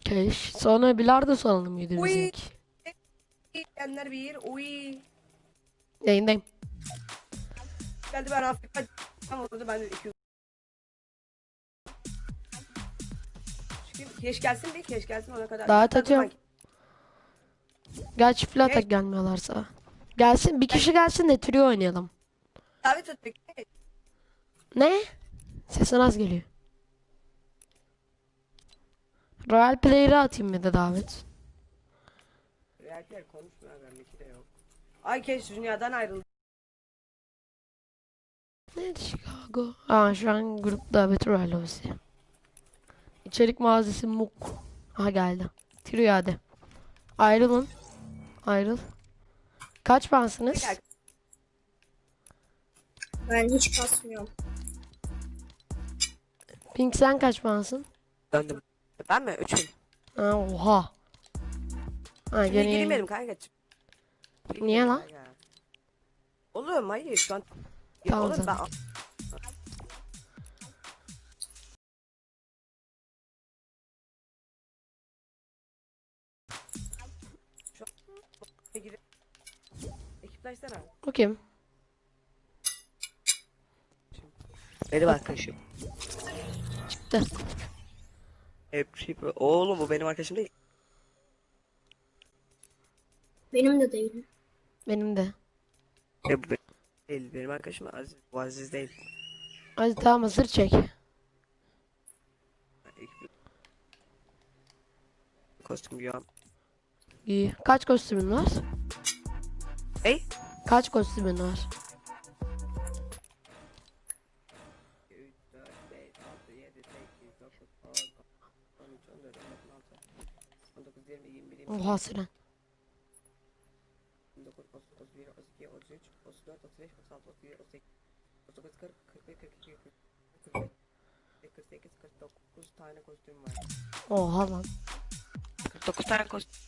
Keş. Sonra bilardo salonu muydu Uy. bizimki? Diyenler bir. Uy. Yayındayım. Geldi ben Afrika. Tam orada ben de 200. Çünkü keş gelsin bir keş gelsin ona kadar. Daha atıyorum. Gel çiftli atak Keş. gelmiyorlarsa. Gelsin bir kişi gelsin de trio oynayalım. Davet ettik. Ne? Sesin az geliyor. Royal Player'ı atayım bir de davet. Erkekler konuşmuyor bendeki de yok. Ay keş dünyadan ayrıldı. Neydi Chicago? Aa şu an grup davet Royal Ofisi. İçerik mağazası Muk. Aha geldi. Trio hadi. Ayrılın. Ayrıl. Kaç pansınız? Ben hiç kasmıyorum. Pink sen kaç pansın? Döndüm. Ben mi? Üçüm. Ha, oha. Ha, Şimdi gene girmeyelim kanka. Niye lan? Oğlum hayır şu an. Ya Tamam, oğlum ben... tamam. Şu an... Gire- Ekipleşsene. Bakayım. Çıktı. Hep şey Oğlum bu benim arkadaşım değil. Benim de değil. Benim de. Hep bu benim değil. Benim arkadaşım Aziz. Bu Aziz değil. Hadi tamam hazır çek. Kostüm giyiyorum. İyi. Kaç kostümün var? Hey. Kaç kostümün var? 44, 48, 49 tane kostüm var. Oha lan. 49 tane kostüm.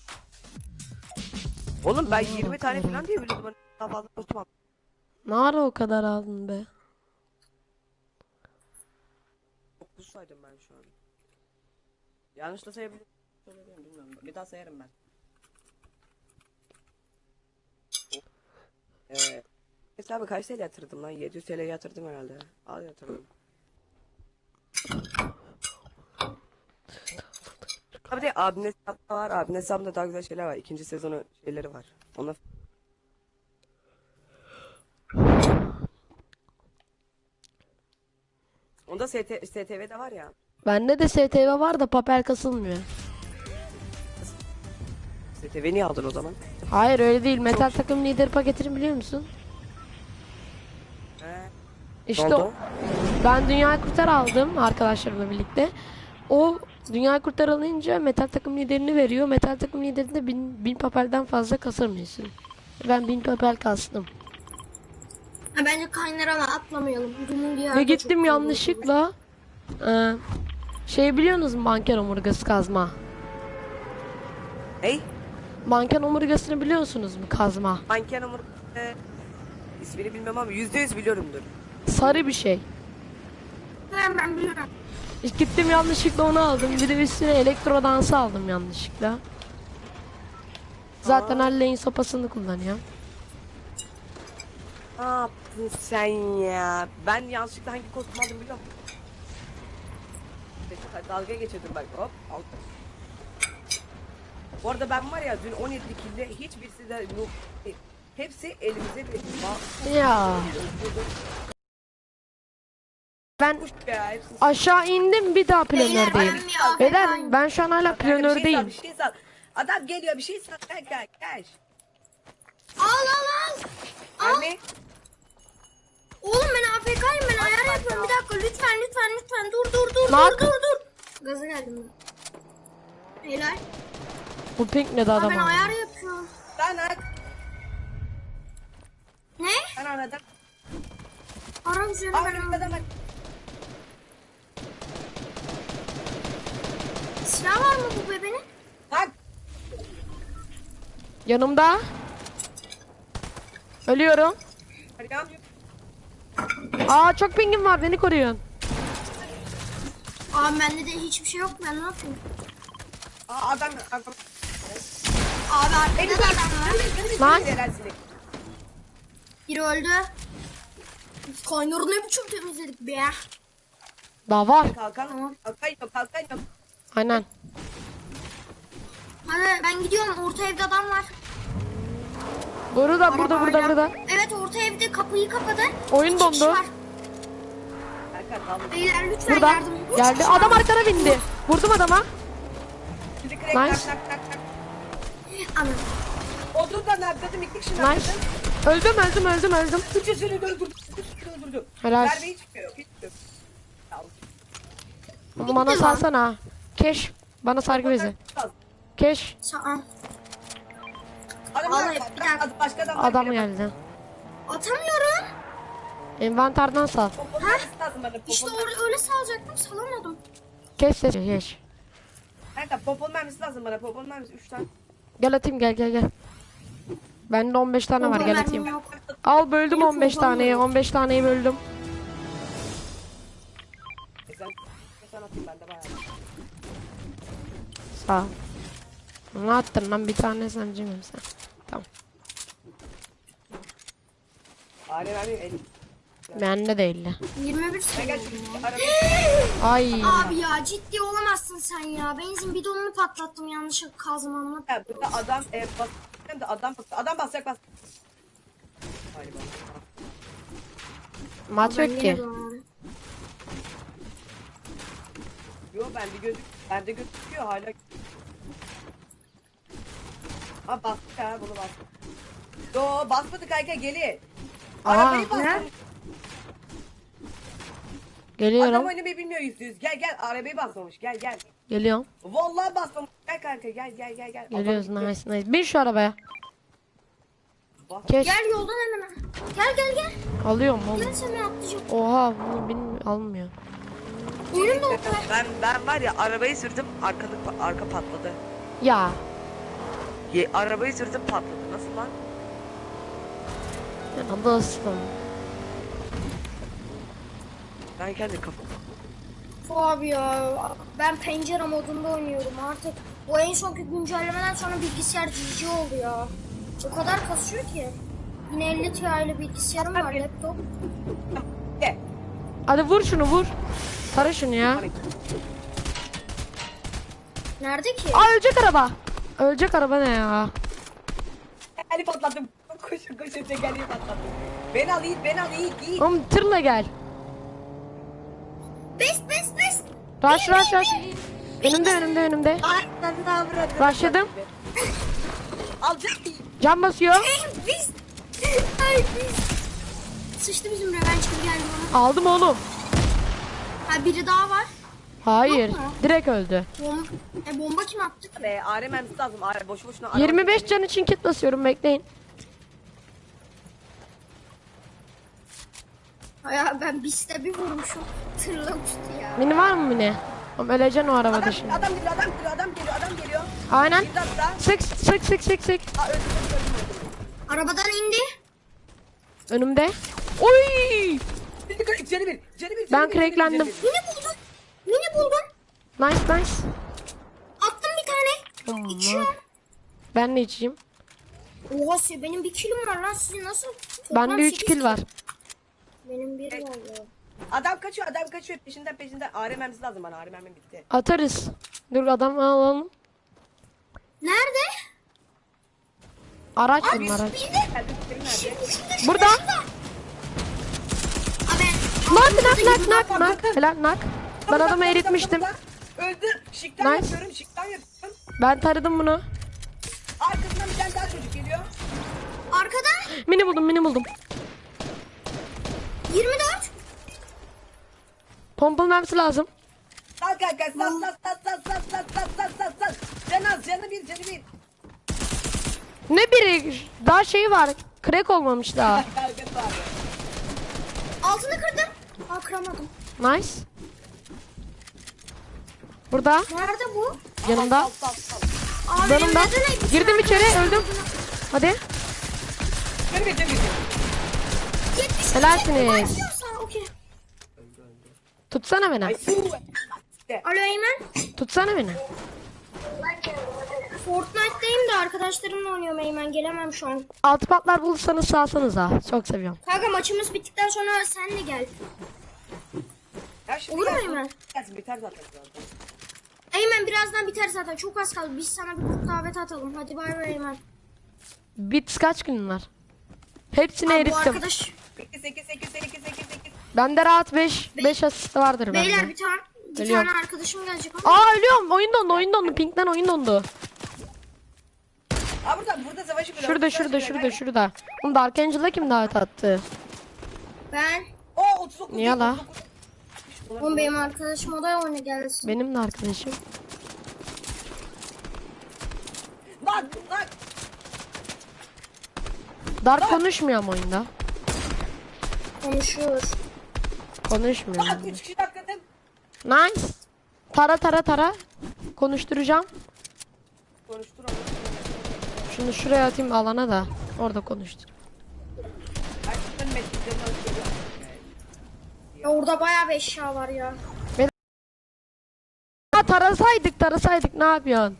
Oğlum ben Oha, 20 tane oha. falan diye biliyordum. Ben daha fazla kostüm aldım. Ne ara o kadar aldın be? 9 saydım ben şu an. Yanlış da sayabilirim. Bilmiyorum. Bir daha sayarım ben. Ee, Mesela abi kaç TL yatırdım lan? 700 TL yatırdım herhalde. Al yatırdım. Abi de abinin hesabında var. Abinin hesabında daha güzel şeyler var. İkinci sezonu şeyleri var. Ona Onda ST, STV'de var ya. Bende de STV var da papel kasılmıyor. STV niye aldın o zaman? Hayır öyle değil. Metal takım lider paketini biliyor musun? He. İşte o- ben Dünya Kurtar aldım arkadaşlarımla birlikte. O Dünya Kurtar alınca metal takım liderini veriyor. Metal takım liderinde bin, bin papelden fazla kasamıyorsun. Ben bin papel kastım. Ha, bence kaynarama atlamayalım. Ve gittim yanlışlıkla e, şey biliyorsunuz mu manken omurgası kazma? Hey. Manken omurgasını biliyorsunuz mu kazma? Manken Umur e, ismini bilmem ama yüzde yüz biliyorumdur. Sarı bir şey. Ben, ben biliyorum. Gittim yanlışlıkla onu aldım. Bir de üstüne elektro dansı aldım yanlışlıkla. Zaten Halley'in sopasını kullanıyorum. Ne yaptın sen ya? Ben yanlışlıkla hangi kostüm aldım biliyor musun? Dalga geçiyordum bak hop aldım. Bu arada ben var ya dün 17 kilde hiçbirisi de noob değil. Hepsi elimize bir Ya. Ben aşağı indim bir daha planördeyim. Beyler, ben şu an hala Kanka bir şey sal, planördeyim. bir şey sal. Adam geliyor bir şey sal. Gel gel gel. Al al al. Al. Anne. Oğlum ben AFK'yim ben ayar yapıyorum. Bir dakika lütfen lütfen lütfen dur dur dur Mark. dur dur dur. Gaza geldim ben. Helal. Bu pink ne de Aa, adam ben ayar yapıyorum. Ben ak. Ne? Ben anladım. Ara üzerine Abi ben bak. Silah var mı bu bebenin? Bak. Yanımda. Ölüyorum. Aa çok pingim var beni koruyun. Abi bende de hiçbir şey yok ben ne yapayım? Aa adam adam. Abi arkada da adam var. Lan. Biri öldü. Kaynarı ne biçim temizledik be. Daha var. Kalkan. Tamam. Kalkan yok kalkan yok. Aynen. Hadi ben gidiyorum. Orta evde adam var. Burada burada burada Arabayla. burada. Evet orta evde kapıyı kapadı. Oyun İki dondu. kişi var. Kalkan kaldı. Beyler lütfen Burada. yardım. Üç Geldi. kişi Adam arkana bindi. Vurdum adama. Şimdi crack Nice. tak tak tak tak. Anam. Odun da nerede? İki kişi Nice. Öldüm öldüm öldüm öldüm. Üçüsünü de öldürdüm. Üçüsünü de öldürdüm. Helal. Merve hiç çıkıyor. Hiç çıkıyor. Al. Onu bana Bitti lan. salsana. Keş. Bana sargı bezi. Keş. Sağ Adam Vallahi var. bir dakika. Başka adam geldi. Atamıyorum. Envanterden sal. Popon mermisi lazım bana. İşte Popon orada öyle salacaktım salamadım. Keş sesi. Keş. Kanka popon mermisi lazım bana. Popon mermisi 3 tane. Gel atayım gel gel gel. Bende 15 tane var gel atayım. Al böldüm Benim 15 bombam taneyi. yok. 15 taneyi böldüm. Sağ ol. Ne attın lan bir tane sancım sen. Tamam. Alem abi Bende değil. 21 Ben saniye. Ay. Abi ya ciddi olamazsın sen ya. Benzin bidonunu patlattım yanlışlıkla kazmanla. Ya burada adam e, bas. Hem de adam bas. Adam basacak bas. Galiba. Maç yok ki. Yo bende gözük. Bende gözüküyor hala. Ha bastık ha bunu bastık. Yo basmadık kanka gelin. Aa, Arabayı bastım. Adam Geliyorum. oynamayı bilmiyor yüzde yüz. Gel gel arabayı basmamış. Gel gel. Geliyorum. Vallahi basmamış. Gel kanka gel gel gel gel. Geliyoruz Adam- nice nice. Bin şu arabaya. Bas. Keş. Gel yoldan hemen. Gel gel gel. Alıyorum oğlum. Gel seni atlayacağım. Oha bunu bin almıyor. Oyunum da orta. Ben ben var ya arabayı sürdüm arkalık arka patladı. Ya. Ye, arabayı sürdüm patladı. Nasıl lan? Ya dostum. Ben kendi kafam. Abi ya ben pencere modunda oynuyorum artık. Bu en sonki güncellemeden sonra bilgisayar cici oldu ya. O kadar kasıyor ki. Yine 50 Ti ile bilgisayarım var laptop. Gel. Hadi vur şunu vur. Tara şunu ya. Nerede ki? Aa ölecek araba. Ölecek araba ne ya? Eli patlattım. Koşun koşun tekeri patlattım. Beni al Yiğit beni al Yiğit Yiğit. Oğlum tırla gel. Rush rush rush. Önümde önümde önümde. Başladım. Alacak Yiğit. Cam basıyor. Biz. Ay biz. Sıçtı bizim revenge gibi geldi bana. Aldım oğlum. Ha biri daha var. Hayır. Yok mu? Direkt öldü. Bomba, e, bomba kim attı ki? Be mermisi lazım. AR boşu boşuna. araba 25 sürmeyin. can için kit basıyorum bekleyin. Ya ben biste bir vurmuşum. Tırla uçtu ya. Mini var mı mini? Oğlum öleceksin o arabada Adam, şimdi. adam geliyor adam geliyor adam geliyor adam geliyor. Aynen. Bir dakika. Sık sık sık sık sık. Aa öldüm öldüm öldüm. öldüm. Arabadan indi. Önümde. Oy! Bir crack bir. Bir. Ben bir, cracklendim. Mini buldum. Mini buldum. Nice nice. Attım bir tane. Allah. İçiyorum. Ben de içeyim. Oha benim bir kilom var lan sizin nasıl? Bende 3 sekiz kill var. Benim bir ya. Adam kaçıyor adam kaçıyor peşinden peşinden. AR mermisi lazım bana AR mermim bitti. Atarız. Dur adam alalım. Nerede? Araç Abi bunlar araç. Geldim nerede? Burada. Abi. Nak nak nak nak nak. Helal nak. Ben adamı eritmiştim. Öldü. Şıktan Nice. yapıyorum şıktan yapıyorum. Ben taradım bunu. Arkasından bir tane daha çocuk geliyor. Arkada Mini buldum mini buldum. 24. Pompalı mermisi lazım. Sal kanka sal sal sal sal sal sal sal sal sal sal. Can az canı bir canı bir. Ne biri? Daha şey var. Crack olmamış daha. Altını kırdım. Aa kıramadım. Nice. Burada. Nerede bu? Yanımda. Yanımda. Girdim içeri öldüm. Hadi. Canı bir. 70 Helalsiniz. Tutsana beni. Ay su. İşte. Alo Eymen. Tutsana beni. Fortnite'dayım da arkadaşlarımla oynuyorum Eymen. Gelemem şu an. Altı patlar bulursanız salsanız ha. Çok seviyorum. Kanka maçımız bittikten sonra sen de gel. Ya şimdi Olur mu Eymen? Gelsin biter zaten zaten. Eymen birazdan biter zaten. Çok az kaldı. Biz sana bir davet atalım. Hadi bay bay Eymen. Bits kaç gün var? Hepsini Abi bu erittim. arkadaş 8 8 8 8 8 8. Bende rahat 5 5 asist vardır bende. beyler bir tane bir Geliyorum. tane arkadaşım gelecek ama. Aa ölüyorum. Oyun dondu, oyun dondu. Pink'ten oyun dondu. Aa burada burada savaşı bile. Şurada, şurada, şurada, şurada. Oğlum Dark Angel'a kim davet attı? Ben Oo 39. Niye la? 39. Oğlum benim arkadaşım odaya oyna gelsin. Benim de arkadaşım. Lan lan. Dark konuşmuyor ama oyunda. Konuşuyor. Konuşmuyor. Lan 3 kişi takladım. Nice. Tara tara tara. Konuşturacağım. Konuştur onu. Şunu şuraya atayım alana da. Orada konuştur. Açtım. Ya orada bayağı bir eşya var ya. Ha tarasaydık tarasaydık ne yapıyorsun?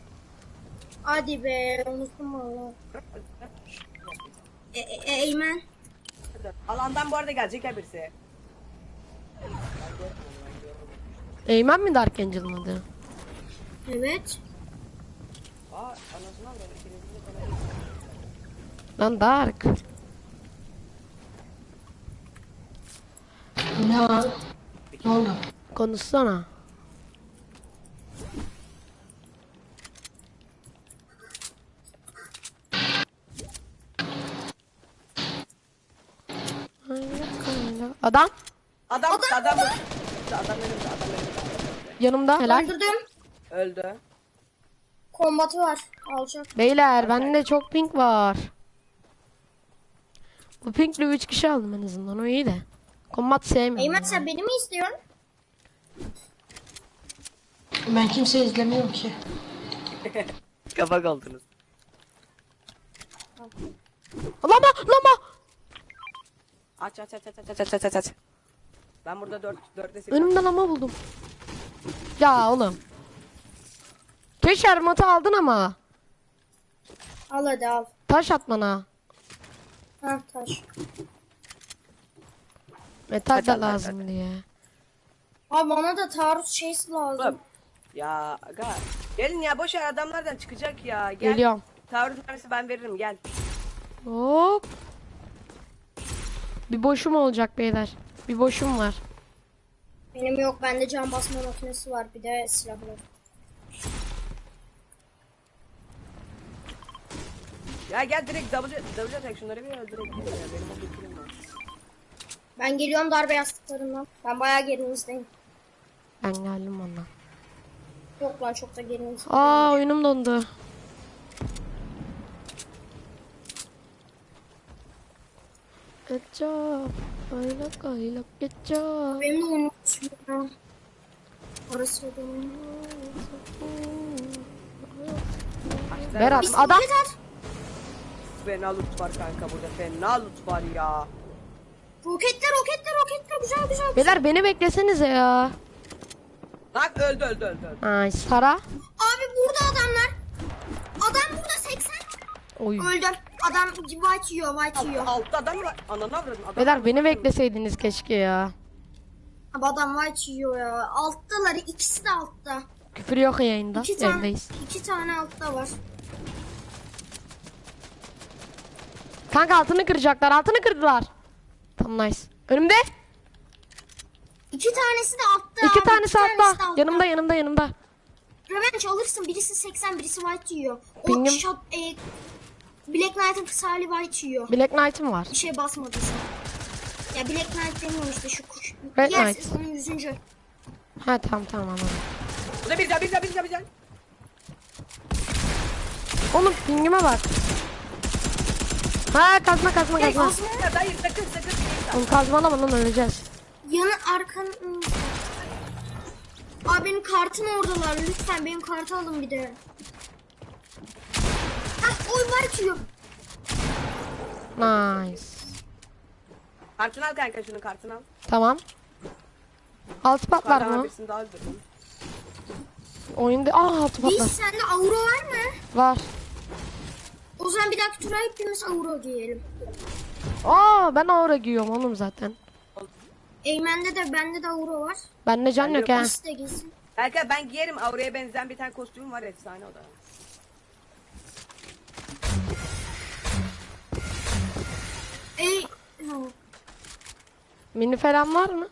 Hadi be unuttum valla. E, e, e, Eymen. Alandan bu arada gelecekler birisi. Eymen mi Dark Angel'ın adı? Evet. Aa anasını avradı. İkinizin de bana- Lan Dark. Ne? Ne oldu? Konuşsana. Adam Adam adam adam adam önümde adam önümde. yanımda helal. Öldürdüm. Öldü. Kombatı var. Alacak. Beyler bende çok pink var. Bu pinkli 3 kişi aldım en azından o iyi de. Kombat sevmiyorum. Eymen sen beni mi istiyorsun? Ben kimseyi izlemiyorum ki. Kafa kaldınız. Lama lama. Aç aç aç aç aç aç aç aç aç. Ben burada 4 4'te seviyorum. Önümde lama buldum. Ya oğlum. Keşke armatı aldın ama. Al hadi al. Taş at bana. Ha taş. Metal Hadi de al, hadi, lazım diye. Abi bana da taarruz şeysi lazım. Oğlum. Ya aga. Gelin ya boş ver adamlardan çıkacak ya. Gel. Geliyorum. Taarruz mermisi ben veririm gel. Hop. Bir boşum olacak beyler. Bir boşum var. Benim yok. Bende can basma makinesi var. Bir de silah var. Ya gel direkt double double attack şunları bir öldürek. Benim o fikrim var. Ben geliyorum darbe yastıklarından. Ben bayağı gerinizdeyim. Ben geldim ondan. Yok lan çok da gerinizdeyim. Aa oyunum dondu. Etçap. Aylak aylak etçap. Benim de onu ya. Orası benim. Berat Biz adam. at. Fena loot var kanka burada fena loot var ya. Roketler roketler roketler güzel güzel. Beyler beni beklesenize ya. Bak öldü öldü öldü. öldü. Ay Sara. Abi burada adamlar. Adam burada 80. Oy. Öldü. Adam white yiyor white yiyor. Altta adam var. Ananı avradın. Adam Beyler beni bekleseydiniz keşke ya. Abi adam white yiyor ya. Alttalar ikisi de altta. Küfür yok yayında. İki tane, Evdeyiz. iki tane altta var. Kanka altını kıracaklar. Altını kırdılar. Tamam nice. Önümde. İki tanesi de altta. İki abi, tanesi de altta. Yanımda yanımda yanımda. Revenge alırsın. Birisi 80 birisi white yiyor. O Pingim- shot, e, Black Knight'ın kısa hali white yiyor. Black Knight'ım var. Bir şey basmadıysa. Ya Black Knight demiyorum işte şu kuş. Red Diğer Knight. Onun yüzüncü. Ha tamam tamam anladım. Burada bir can bir can bir can bir can. Oğlum pingime bak. Ha kazma kazma Ya kazma. basma. Ya hayır sakın sakın. Oğlum kazmalama lan öleceğiz. Yanı arkan... Abi benim kartım oradalar. Lütfen benim kartı alın bir de. White yiyor. Nice. Kartını al kanka şunun kartını al. Tamam. Altı patlar mı? birisini daha öldürdüm. Oyunda aa altı Biz patlar. sende Auro var mı? Var. O zaman bir dahaki tura hepimiz Auro giyelim. Aa ben aura giyiyorum oğlum zaten. Eymen'de de bende de Auro var. Bende can yok ha. Biz de giysin. Kanka ben giyerim. Aura'ya benzeyen bir tane kostümüm var. Efsane o da. Mini falan var mı?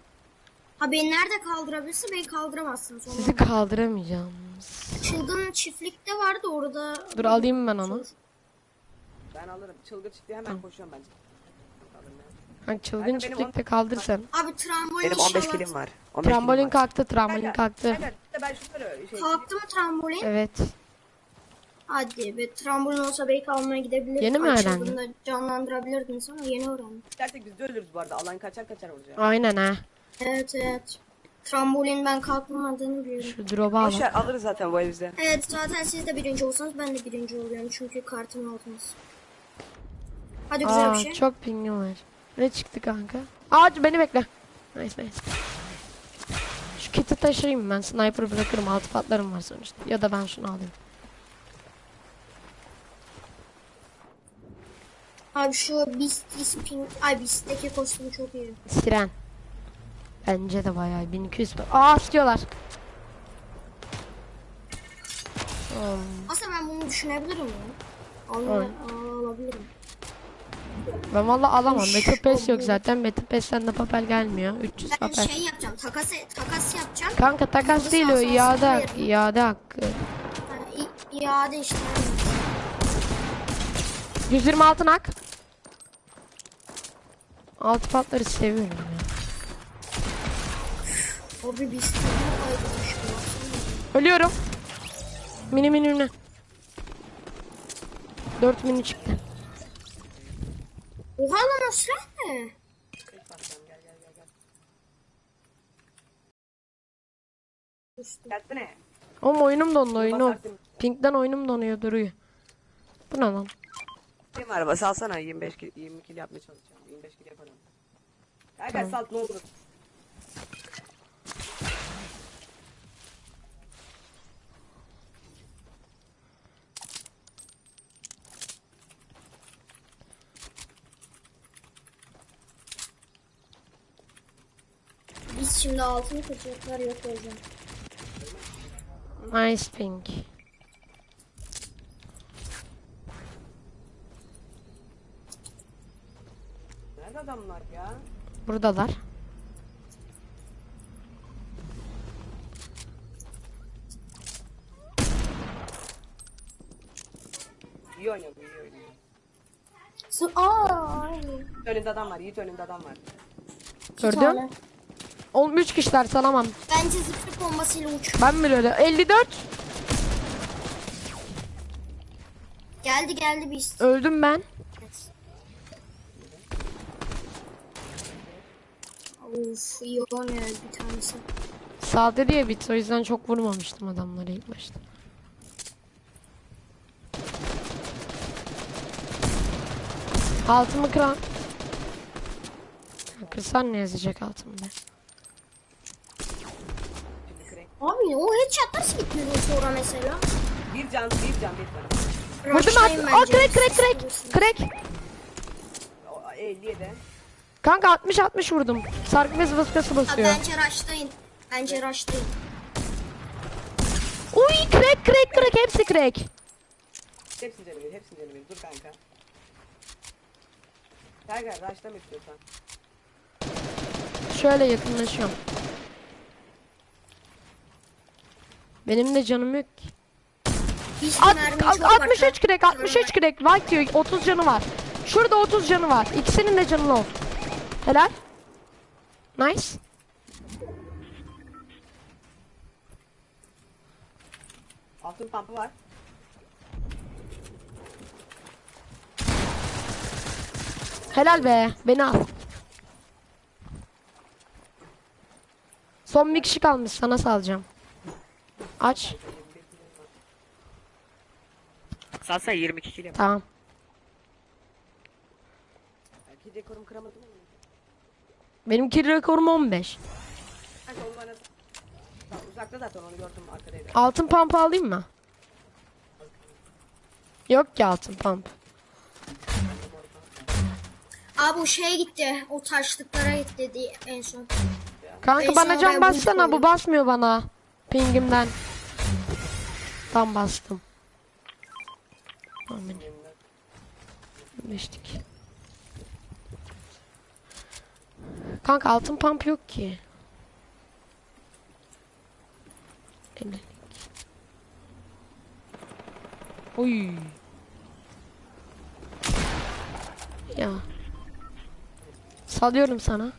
Ha beni nerede kaldırabilirse beni kaldıramazsın sonra. Sizi kaldıramayacağım. Çılgın çiftlikte vardı orada. Dur alayım ben onu. Ben alırım. Çılgır çıktı hemen koşuyorum bence. Hangi çılgın benim çiftlikte kaldırsan. Abi trambolin Benim 15 inşallah- kilim var. 15 Trambolin var. kalktı, trambolin kalktı. kanka, ben şunları şey... Kalktı mı trambolin? Evet. Hadi be trambolin olsa belki almaya gidebilirdik. Yeni mi öğrendin? Açıldığında canlandırabilirdin sana yeni öğrendim. Dersek biz de ölürüz bu arada. Alan kaçar kaçar olacak. Aynen ha. Evet evet. Trambolin ben kalkmadığını biliyorum. Şu drop'a al. Boşver alırız zaten bu elimizde. Evet zaten siz de birinci olsanız ben de birinci oluyorum çünkü kartım altınız. Hadi güzel Aa bir şey. çok pingim var. Ne çıktı kanka? Aa beni bekle. Nice nice. Şu kiti taşıyayım ben. Sniper bırakırım. Altı patlarım var sonuçta. Ya da ben şunu alayım. Abi şu Beast is Pink, ay Beast'teki kostüm çok iyi. Siren. Bence de bayağı 1200 pa- Aa istiyorlar. Hmm, Aslında ben bunu düşünebilirim ya. Evet. alabilirim. Ben valla alamam. Battle Pass yok zaten. Battle Pass'ten de papel gelmiyor. 300 Ben papel. şey yapacağım, takas takas yapacağım. Kanka takas değil o iade hakkı. iade hakkı. Yani iade işte. 120 altın hak. Altı patları seviyorum ya. Abi baksana. Ölüyorum. Mini mini mini. 4 mini çıktı. Oha lan ne? Gelsene. Oğlum oyunum dondu oyunum. Pink'ten oyunum donuyor duruyor. Bu ne lan? Benim araba salsana 25 kil, 20 kil yapmaya çalışacağım. 25 kil yaparım. Kanka salt ne olur. Biz şimdi altını kaçacaklar yok hocam. Nice pink. Adamlar ya? Buradalar. İyi oynuyor, iyi oynuyor. Sı Aa önünde adam var, Yiğit önünde adam var. Gördün? tane. Oğlum 3 kişiler salamam. Bence zıplık bombasıyla uç. Ben bile öyle. 54. Geldi geldi Beast. Öldüm ben. Of iyi oynuyor bir tanesi. Sade diye bit o yüzden çok vurmamıştım adamları ilk başta. Altımı kıran. Kırsan ne yazacak altımda? Abi o headshot nasıl gitmiyor sonra mesela? Bir can, bir can, bir can. Vurdum at. Bence. crack crack crack. Crack. O, 50'ye de. Kanka 60 60 vurdum. Sargı bez vıskası Ha, basıyor. bence rushlayın. Bence rushlayın. Uy crack crack crack hepsi crack. Hepsini canım, hepsini canım. Dur kanka. Gel gel, rushlama istiyorsan. Şöyle yakınlaşıyorum. Benim de canım yok ki. At, at- çok var. 63 crack 63 crack. White diyor 30 canı var. Şurada 30 canı var. İkisinin de canı low. Helal. Nice. Altın pampı var. Helal be. Beni al. Son bir kişi kalmış. Sana salacağım. Aç. Salsa 22 kilo. Tamam. Belki dekorum kıramadım ama. Benim kill rekorum 15. Kanka onu bana... Tamam, Uzakta zaten onu gördüm arkadaydı. Altın pump alayım mı? Yok ki altın pump. Abi o şeye gitti. O taşlıklara gitti diye en son. Kanka En bana can oraya bassana bu basmıyor bana. Pingimden. Tam bastım. Amin. Geçtik. Kanka altın pump yok ki. Ellilik. Oy. Ya. Salıyorum sana.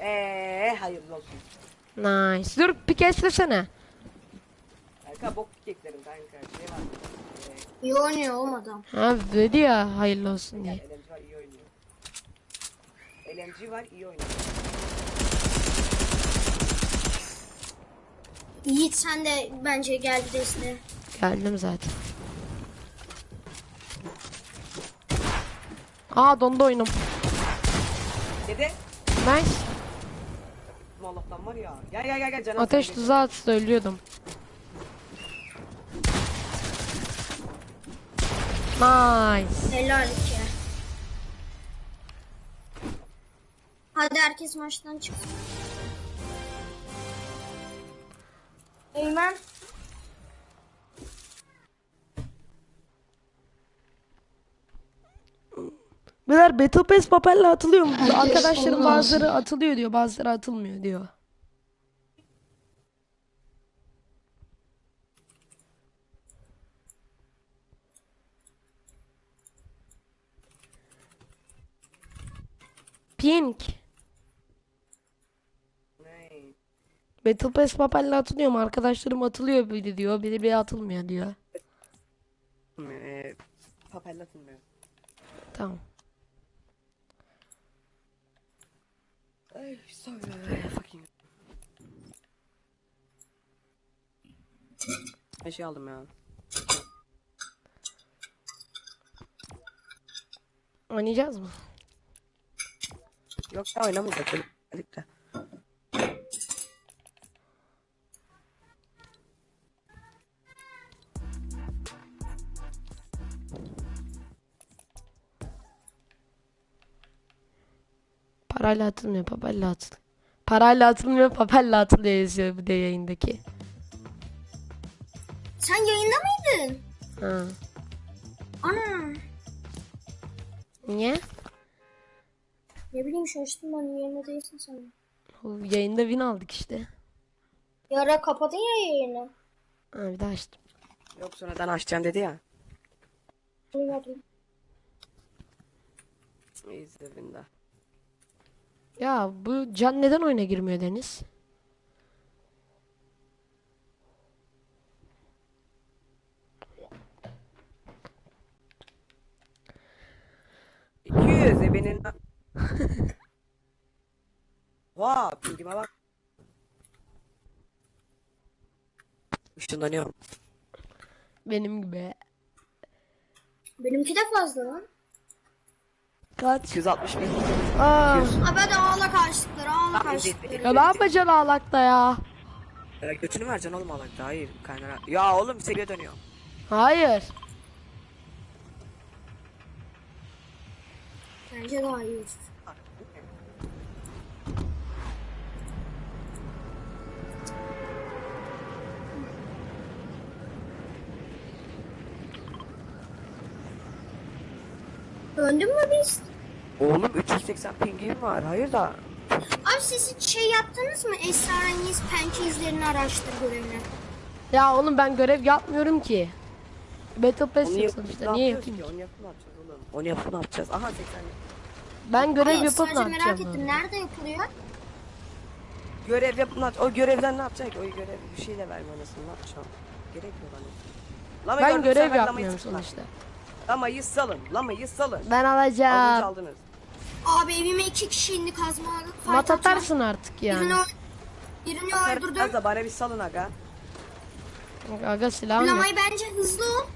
Eee hayırlı olsun. Nice. Dur pikeslesene. Kanka bok keklerim kanka. Şey var. İyi oynuyor oğlum adam. Ha dedi ya hayırlı olsun diye. LMG var iyi oynuyor. LMG var iyi oynuyor. Yiğit sen de bence gel bir desteğe. Geldim zaten. Aa dondu oyunum. Dede. Nice. Allah'tan var ya. Gel gel gel gel canım. Ateş tuzağı attı ölüyordum. Nice. Helal ki. Hadi herkes maçtan çıksın. Eymen. Beyler Battle Pass papelle atılıyor mu? Arkadaşlarım bazıları atılıyor diyor bazıları atılmıyor diyor. Pink. Ne? Battle Pass papelle atılıyor mu? Arkadaşlarım atılıyor biri diyor. Biri bir atılmıyor diyor. Ee, atılmıyor. Tamam. Ay sorry. Fucking. Ben şey aldım ya. Oynayacağız mı? Yok ya oynamayacak. De. Parayla atılmıyor, papelle atılıyor. Parayla atılmıyor, papelle atılıyor yazıyor bir de yayındaki. Sen yayında mıydın? Ha. Ana. Niye? Ne bileyim şaştım ben yayında değilsin sen. Yayında win aldık işte. Bir ara kapadın ya yayını. Ha, bir daha açtım. Yok sonradan açacağım dedi ya. Duymadım. İzlediğinde. Ya bu Can neden oyuna girmiyor Deniz? Yüz ebenin. Vaa pingime bak. Işınlanıyorum. Benim gibi. Benimki de fazla lan. Kaç? 260 bin. Aa, Abi hadi ağla karşılıkları ağla karşılıkları. ya ne yapacaksın ağlakta ya? Ee, götünü vereceksin oğlum alakta. Hayır kaynana. Ya oğlum seviye dönüyor. Hayır. Bence daha iyi. Döndün mü biz? Oğlum 380 pingim var. Hayır da. Abi siz hiç şey yaptınız mı? Esrarengiz pençe izlerini araştır görevini. Ya oğlum ben görev yapmıyorum ki. Battle Pass Onu yok yapıp Niye yapayım ki? ki? Onu yapıp ne yapacağız oğlum? Onu yapıp ne yapacağız? Aha 80. Ben görev Hayır, yapıp ne sadece merak ettim. lan? Nerede yapılıyor? Görev yapıp ne yapacağız? O görevden ne yapacak? O görev bir şey de verme anasını ne yapacağım? Gerek yok hani. Lama Ben gördüm, görev sefer lamayı yapmıyorum sıktılar. sonuçta. Lamayı salın. Lamayı salın. Ben Aldınız alacağım. aldınız. Abi evime iki kişi indi kazma. Mat atarsın artık Birini, yani. ö- birini öldürdüm. da bana bir salın aga. Aga silahım yok. Lamayı bence hızlı ol.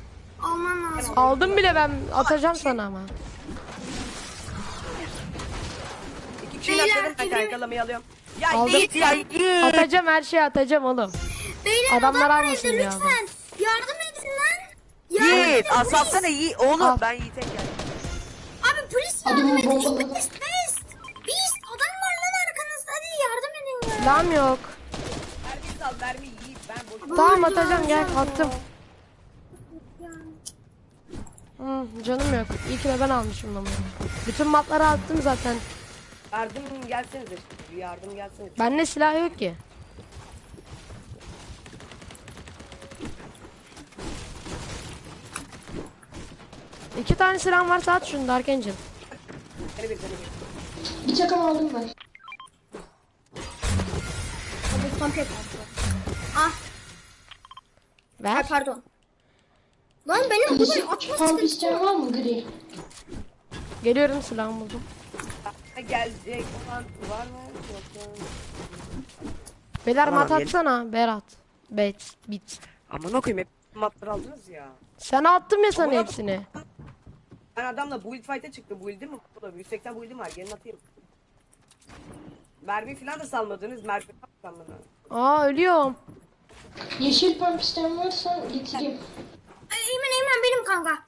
Alman lazım. Aldım bile ben atacağım sana ama. Uçayım Beyler, atladım ben geliyor. kaykalamayı alıyorum. Ya Aldım. git ya git. Atacağım her şeyi atacağım oğlum. Beyler Adamlar adam almasın ya. lütfen. Yardım Yiğit edin asalsana Yiğit. Oğlum Al. ben Yiğit'e geldim. Abi polis yardım edin. Beast beast. Beast adam var lan arkanızda hadi yardım edin ya. Silahım yok. Mermi sal mermi Yiğit. Ben boş Tamam atacağım gel attım. Hı, canım yok. İyi ki de ben almışım lan bunu. Bütün mapları attım zaten. Yardım gelsenize. Yardım gelsenize. Bende silah yok ki. İki tane silahım varsa at şunu Dark Angel. Bir. Bir takım aldım ben. Abi kamp yapalım. Ah ay Ver. pardon. Lan benim bu kadar atma Kamp sıkıntı. isteyen var mı gri? Geliyorum silahımı buldum. Gelecek olan var mı? Yoksa... Beyler Tamam, mat atsana Berat. Bet. Bit. Aman okuyayım hep matları aldınız ya. Sen attım ya sana hepsini. Ben adamla build fight'e çıktım. Build'im mi? Bu da 180 build'im var. Gelin atayım. Mermi falan da salmadınız. Mermi salmadınız. Aa ölüyorum. Yeşil pump isteyen varsa getireyim. Ay, Eymen Eymen benim kanka.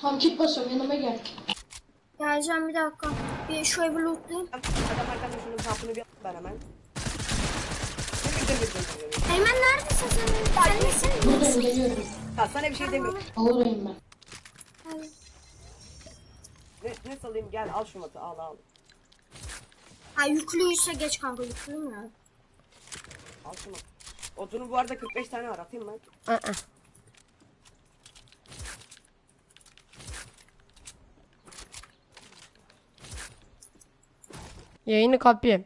Tam kit basıyorum yanıma gel. Geleceğim bir dakika. Bir şu evi lootlayayım. Adam arkamda şunun kapını bir alayım ben hemen. Eymen neredesin sen? Sen misin? Buradayım geliyorum. Ya sana bir şey demiyorum. Ağırayım ben. Ne, ne salayım gel al şu matı al al. Ha yüklüyse geç kanka yüklü mü ya? Al şunu. Odunu bu arada 45 tane var atayım ben. Aa. Yayını kapayım.